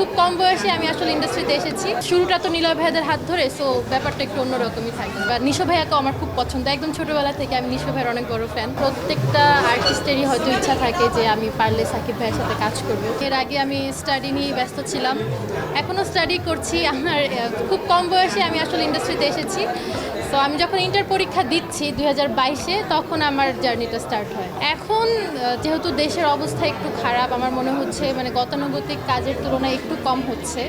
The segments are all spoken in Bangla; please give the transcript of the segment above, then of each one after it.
খুব কম বয়সে আমি আসলে ইন্ডাস্ট্রিতে এসেছি। শুরুটা তো নীলয় ভাইয়াদের হাত ধরে সো ব্যাপারটা একটু অন্যরকমই থাকে বা নিশো ভাইয়াকে আমার খুব পছন্দ। একদম ছোটবেলা থেকে আমি নিশো ভাইয়ের অনেক বড় ফ্যান প্রত্যেকটা আর্টিস্টেরই হয়তো ইচ্ছা থাকে যে আমি পারলে সাকিব ভাইয়ের সাথে কাজ করব। এর আগে আমি স্টাডি নিয়ে ব্যস্ত ছিলাম। এখনও স্টাডি করছি। আমার খুব কম বয়সে আমি আসলে ইন্ডাস্ট্রিতে এসেছি। তো আমি যখন ইন্টার পরীক্ষা দিচ্ছি দুই হাজার বাইশে, তখন আমার জার্নিটা স্টার্ট হয়। এখন যেহেতু দেশের অবস্থা একটু খারাপ, আমার মনে হচ্ছে মানে গতানুগতিক কাজের তুলনায় একটু কম হচ্ছে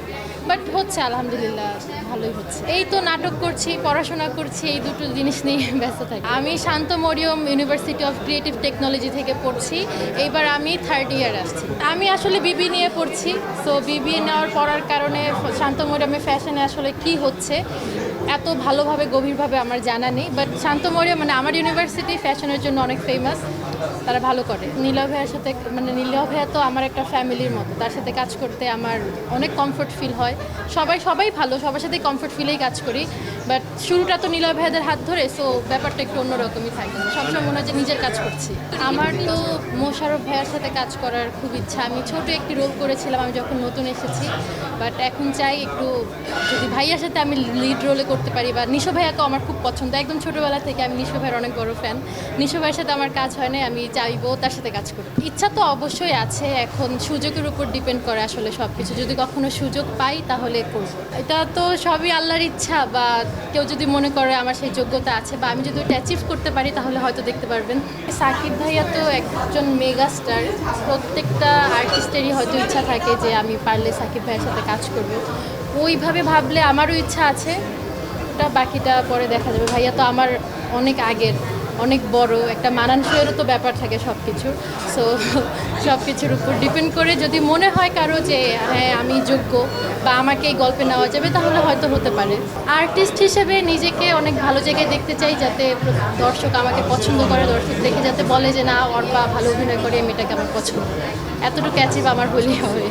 বাট হচ্ছে, আলহামদুলিল্লাহ, ভালোই হচ্ছে। এই তো নাটক করছি, পড়াশোনা করছি, এই দুটো জিনিস নিয়ে ব্যস্ত থাকি। আমি Shanto Mariam University of Creative Technology থেকে পড়ছি এইবার আমি থার্ড ইয়ার আসছি। আমি আসলে বিবি নিয়ে পড়ছি সো বিবি নেওয়ার পড়ার কারণে শান্ত মরিয়মে ফ্যাশনে আসলে কি হচ্ছে, এত ভালোভাবে, গভীরভাবে আমার জানা নেই বাট শান্ত মরিয়ম মানে আমার ইউনিভার্সিটি ফ্যাশনের জন্য অনেক ফেমাস তারা ভালো করে। নীলয় ভাইয়ের সাথে মানে নীলয় ভাইয়া তো আমার একটা ফ্যামিলির মতো, তার সাথে কাজ করতে আমার অনেক কমফোর্ট ফিল হয়। সবাই সবাই ভালো, সবার সাথেই কমফোর্ট ফিলেই কাজ করি বাট শুরুটা তো নীলয় ভাইয়াদের হাত ধরে সো ব্যাপারটা একটু অন্যরকমই থাকে। সবসময় মনে হয় যে নিজের কাজ করছি। আমার তো মোশারফ ভাইয়ার সাথে কাজ করার খুব ইচ্ছা। আমি ছোট একটি রোল করেছিলাম, আমি যখন নতুন এসেছি বাট এখন চাই একটু, যদি ভাইয়ার সাথে আমি লিড রোলে করতে পারি বা নিশো ভাইয়াকে আমার খুব পছন্দ। একদম ছোটবেলা থেকে আমি নিশো ভাইয়ের অনেক বড় ফ্যান নিশো ভাইয়ের সাথে আমার কাজ হয় না আমি চাইব তার সাথে কাজ করব ইচ্ছা তো অবশ্যই আছে, এখন সুযোগের উপর ডিপেন্ড করে আসলে সব কিছু যদি কখনো সুযোগ পাই তাহলে করব। এটা তো সবই আল্লাহর ইচ্ছা বা কেউ যদি মনে করে আমার সেই যোগ্যতা আছে বা আমি যদি ওটা অ্যাচিভ করতে পারি তাহলে হয়তো দেখতে পারবেন। সাকিব ভাইয়া তো একজন মেগা স্টার প্রত্যেকটা আর্টিস্টেরই হয়তো ইচ্ছা থাকে যে আমি পারলে সাকিব ভাইয়ের সাথে কাজ করব। ওইভাবে ভাবলে আমারও ইচ্ছা আছে ওটা বাকিটা পরে দেখা যাবে। ভাইয়া তো আমার অনেক আগের, অনেক বড়, একটা মানানসইয়েরও তো ব্যাপার থাকে সব কিছুর সো সব কিছুর উপর ডিপেন্ড করে যদি মনে হয় কারও যে হ্যাঁ আমি যোগ্য বা আমাকে এই গল্পে নেওয়া যাবে, তাহলে হয়তো হতে পারে। আর্টিস্ট হিসেবে নিজেকে অনেক ভালো জায়গায় দেখতে চাই যাতে দর্শক আমাকে পছন্দ করে, দর্শক দেখে যাতে বলে যে, না, অর্পা, ভালো অভিনয় করে এই মেয়েটাকে আমার পছন্দ। এতটুকু অ্যাচিভ আমার হলেই হবে।